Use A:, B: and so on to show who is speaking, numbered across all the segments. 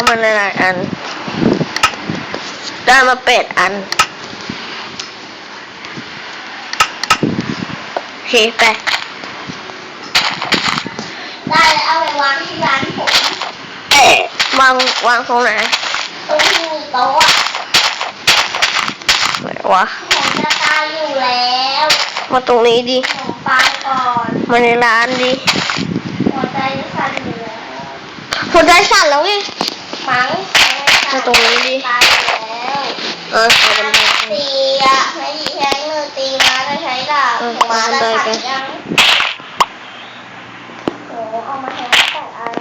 A: เอามาหลายๆอัน ได้มาเป็ดอันโอเคไป
B: ได้แล้วเอาไปวางที่ร้านผม
A: เอ๊ะวางวางตรงไหน
B: ตรงที่มีโต๊ะอะ
A: ไหนวะ
B: ผมจะตายอยู่แล้ว
A: มาตรงนี้ดิ
B: ขนมปังก่อน
A: มาในร้านดิ
B: หัวใจจะสั่นอยู่แล้ว
A: หัวใจสั่นแล้วไง
B: มั้ง
A: มาตรงนี้ดิ
B: ตายอยู่แล้ว
A: เออเอาบันไดไป
B: ตีอะไม่ดีใช้มือตีมาจะใช้ดาบ
A: เออ
B: มา
A: เอาบั
B: จะ
A: นได
B: ขัด
A: ไป
B: ยังโอ้เอามาให้แต่อัน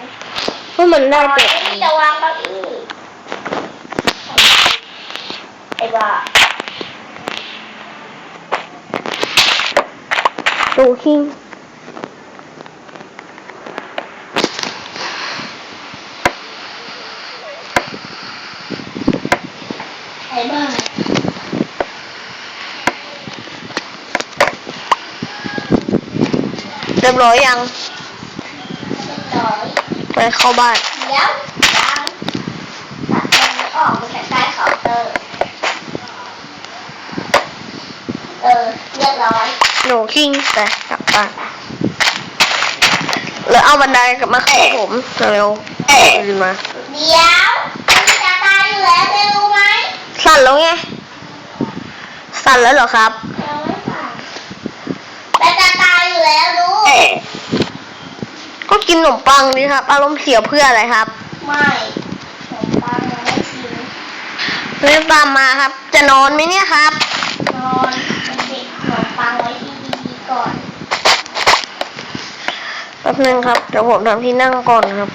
A: เพราะมันได้เป็ด
B: ที่จะวางเก้าอี้ไอ้บ้า
A: ดูคิง
B: ไอ้บ้า
A: เรียบร้อยยัง
B: เรียบร้อย
A: ไปเข้าบ้าน
B: เดี๋ยวยังตัดตรงนี้ออกมันจะใกล้เคาน์เตอร์เออเรียบร้อย
A: หนูคิงไปกลับบ้านแล้วเอาบันไดกลับมาเข้าผมเร็วๆขึ้นมา
B: เดี๋ยวมันจะตายอยู่แล้วไม่รู้ไหม
A: สั่ นแล้วไง สั่นแล้วเหรอครับ
B: ยังไม่สั่งมันจะตายอยู่แล้วดู
A: ก็กินขนมปังดิครับ อารมณ์เสียเพื่ออะไรครับ
B: ไม่ขนมปังยังไม่ชิม
A: เรียกตามมาครับ จะนอนไหมเนี่ยครับ
B: นอนเป็นเด็กขนมปังไว้ที่ดีๆก่อน
A: แป๊บนึงครับ เดี๋ยวผมทำที่นั่งก่อนครับ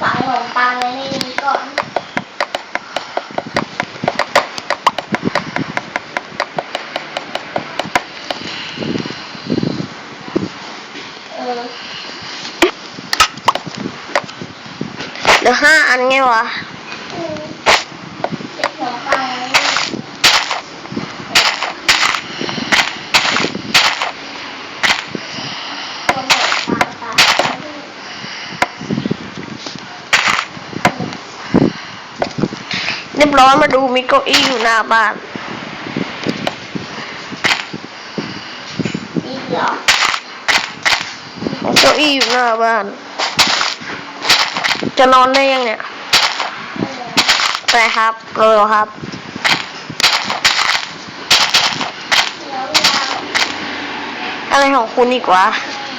B: ฝังขนมปังไว้ในนี้ก่อน เออ
A: เหลือห้าอันไงวะ
B: เก็บขนมปังไว้นี่ขนมปังตายไว้นี่
A: เรียบร้อยมาดูมีเก้าอี้อยู่หน้าบ้าน
B: อีกเหรอ
A: มีเก้าอี้อยู่หน้าบ้าน จะนอนได้ยังเนี่ย ไปครับเร็วครับ อะไรของคุณอีกวะ